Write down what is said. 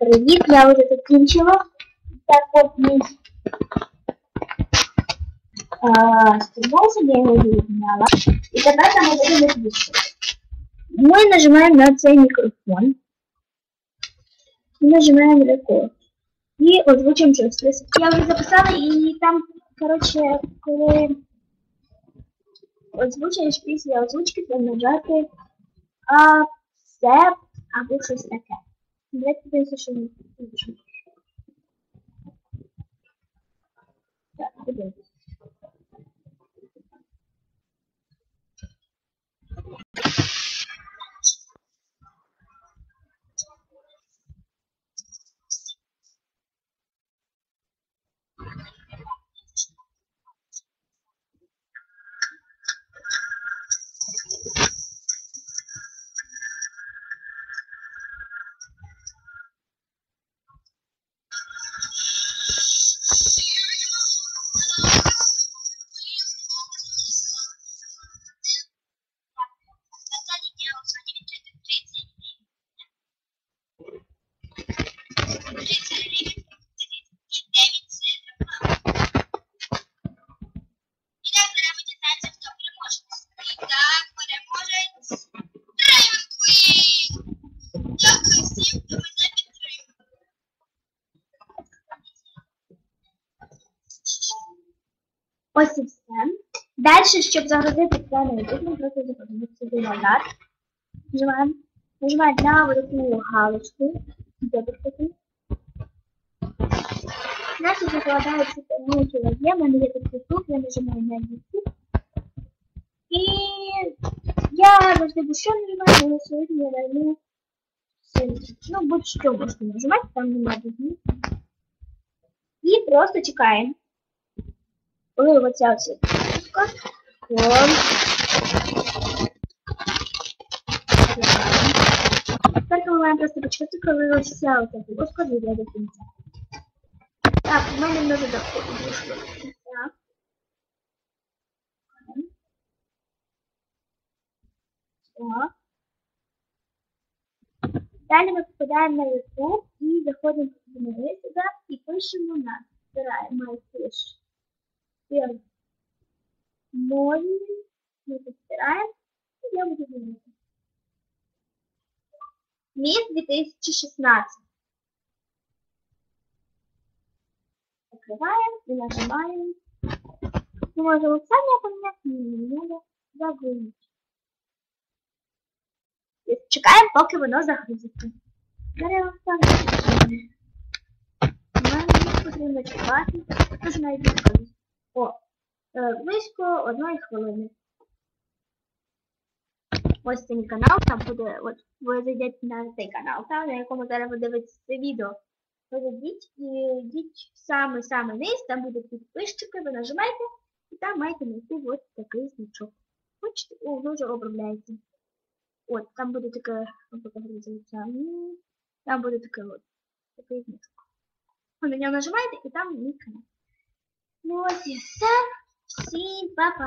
привіт, я вже закінчила. Так от ми стримався, я його відняла. І тепер там будемо звідси. Ми нажимаємо на цей мікрофон. І нажимаємо рекорд. І озвучимо через 30. Я вже записала і там, коротше, коли озвучуєш після озвучки, то нажати а, все або щось таке. Давайте подивимося, що ми пишемо. Ось і все. Далі, щоб загрузити на ми просто заходимо сюди назад. Нажимаємо, на таку галочку. Де тут таку? Наші закладаються помилки є, в мене є такий тут, я нажимаю на YouTube. І я завжди що нажимаю, але сьогодні я даю Ну, будь-що можна нажимати, там немає дзвінки. І просто чекаємо. Коли оця ось кнопка, то Тепер ми маємо просто почекати, коли ось ця оця полоска дійде до кінця. Так, в мене дуже доходить вийшло до. Так. Далі ми попадаємо на YouTube і заходимо в мене сюди і пишемо на збираємо MyFish. Первый. Ноль. Мы постираем. И я буду думать. Мисс 2016. Открываем и нажимаем. Мы можем сами поменять, не надо загрузить. Чекаємо, поки воно загрузиться. Беремо там. Нам потрібно чекати. Тож навіть. О, е, близько одної хвилини. Ось канал, там буде, от ви зайдете на цей канал, та, на якому зараз ви дивитесь це відео. Ви зайдіть і йдіть саме-саме вниз, там буде підписчики, ви нажимаєте, і там маєте знайти ось такий значок. Хочете, о, ви вже обробляєте. От, там буде таке, там буде таке от, такий значок. Ви на нього нажимаєте, і там мій канал. Ну ось і все. Всім па-па.